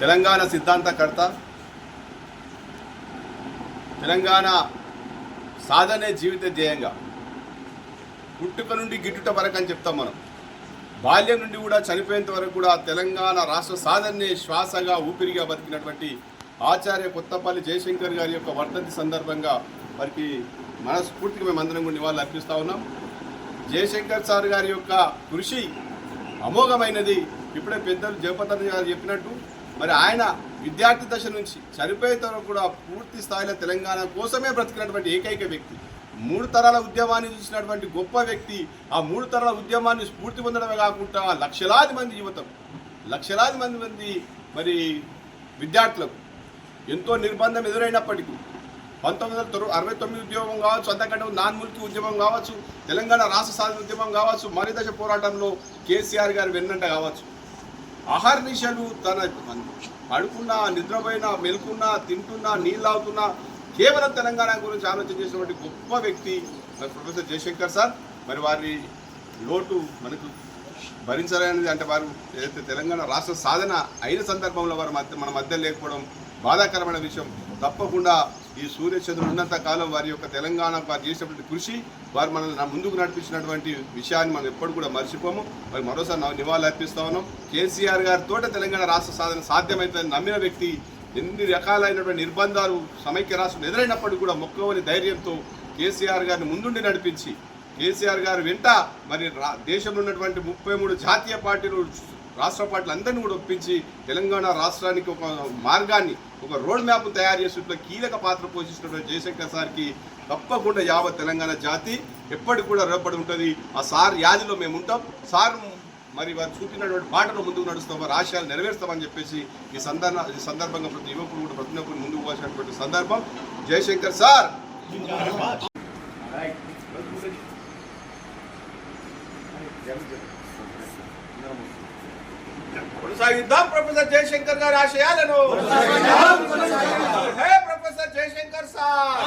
తెలంగాణ సిద్ధాంతకర్త తెలంగాణ సాధనే జీవిత ధ్యేయంగా పుట్టుక నుండి గిట్టుట వరకు అని చెప్తాం మనం. బాల్యం నుండి కూడా చనిపోయేంత వరకు కూడా తెలంగాణ రాష్ట్ర సాధనే శ్వాసగా ఊపిరిగా బతికినటువంటి ఆచార్య కొత్తపల్లి జయశంకర్ గారి యొక్క వర్ధంతి సందర్భంగా వారికి మనస్ఫూర్తిగా మేము అందరం కూడా నివాళులు అర్పిస్తూ ఉన్నాం. జయశంకర్ సార్ గారి యొక్క కృషి అమోఘమైనది. ఇప్పుడే పెద్దలు జయపతన్ గారు చెప్పినట్టు మరి ఆయన విద్యార్థి దశ నుంచి చనిపోయే తరం కూడా పూర్తి స్థాయిలో తెలంగాణ కోసమే బ్రతికినటువంటి ఏకైక వ్యక్తి. మూడు తరాల ఉద్యమాన్ని చూసినటువంటి గొప్ప వ్యక్తి ఆ మూడు తరాల ఉద్యమాన్ని స్ఫూర్తి పొందడమే కాకుండా లక్షలాది మంది యువతం లక్షలాది మంది మంది మరి విద్యార్థులకు ఎంతో నిర్బంధం ఎదురైనప్పటికీ పంతొమ్మిది వందల అరవై తొమ్మిది ఉద్యమం కావచ్చు అంతకంటే నాన్ ముల్కి ఉద్యమం కావచ్చు తెలంగాణ రాష్ట్ర సాధన ఉద్యమం కావచ్చు మరిదశ పోరాటంలో కేసీఆర్ గారు వెన్నంట కావచ్చు. అహర్నిశలు తన పడుకున్నా నిద్రపోయినా మెలుకున్నా తింటున్నా నీళ్ళు తాగుతున్నా కేవలం తెలంగాణ గురించి ఆలోచన చేసినటువంటి గొప్ప వ్యక్తి మరి ప్రొఫెసర్ జయశంకర్ సార్. మరి వారి లోటు మనకు భరించలేనిది అంటే వారు ఏదైతే తెలంగాణ రాష్ట్ర సాధన అయిన సందర్భంలో వారు మధ్య మన మధ్య లేకపోవడం బాధాకరమైన విషయం. తప్పకుండా ఈ సూర్యచంద్రుడు ఉన్నంత కాలం వారి యొక్క తెలంగాణ వారు చేసినటువంటి కృషి వారు మనల్ని ముందుకు నడిపించినటువంటి విషయాన్ని మనం ఎప్పుడు కూడా మర్చిపోము. మరి మరోసారి నా నివాళులు అర్పిస్తా ఉన్నాం. కేసీఆర్ గారితో తెలంగాణ రాష్ట్ర సాధన సాధ్యమైందని నమ్మిన వ్యక్తి ఎన్ని రకాలైనటువంటి నిర్బంధాలు సమైక్య రాష్ట్రం ఎదురైనప్పటికీ కూడా మొక్కవని ధైర్యంతో కేసీఆర్ గారిని ముందుండి నడిపించి కేసీఆర్ గారు వెంట మరి రా- దేశంలో ఉన్నటువంటి ముప్పై మూడు జాతీయ పార్టీలు రాష్ట్ర పార్టీలు అందరినీ కూడా ఒప్పించి తెలంగాణ రాష్ట్రానికి ఒక మార్గాన్ని ఒక రోడ్ మ్యాప్ తయారు చేసేట్లో కీలక పాత్ర పోషిస్తున్నటువంటి జయశంకర్ సార్కి తప్పకుండా యావత్ తెలంగాణ జాతి ఎప్పటికి కూడా రేపడి ఉంటుంది. ఆ సార్ యాదిలో మేము ఉంటాం. సార్ మరి వారు చూపినటువంటి బాటలో ముందుకు నడుస్తాం. వారి ఆశయాలు నెరవేరుస్తామని చెప్పేసి ఈ సందర్భ ఈ సందర్భంగా ప్రతి యువకుడు కూడా ప్రతి ఒక్కరు ముందుకు పోసినటువంటి సందర్భం. జయశంకర్ సార్! కొనసాగిద్దాం. ప్రొఫెసర్ జయశంకర్ గారి ఆశయాలను. Hey professor Jayashankar sir.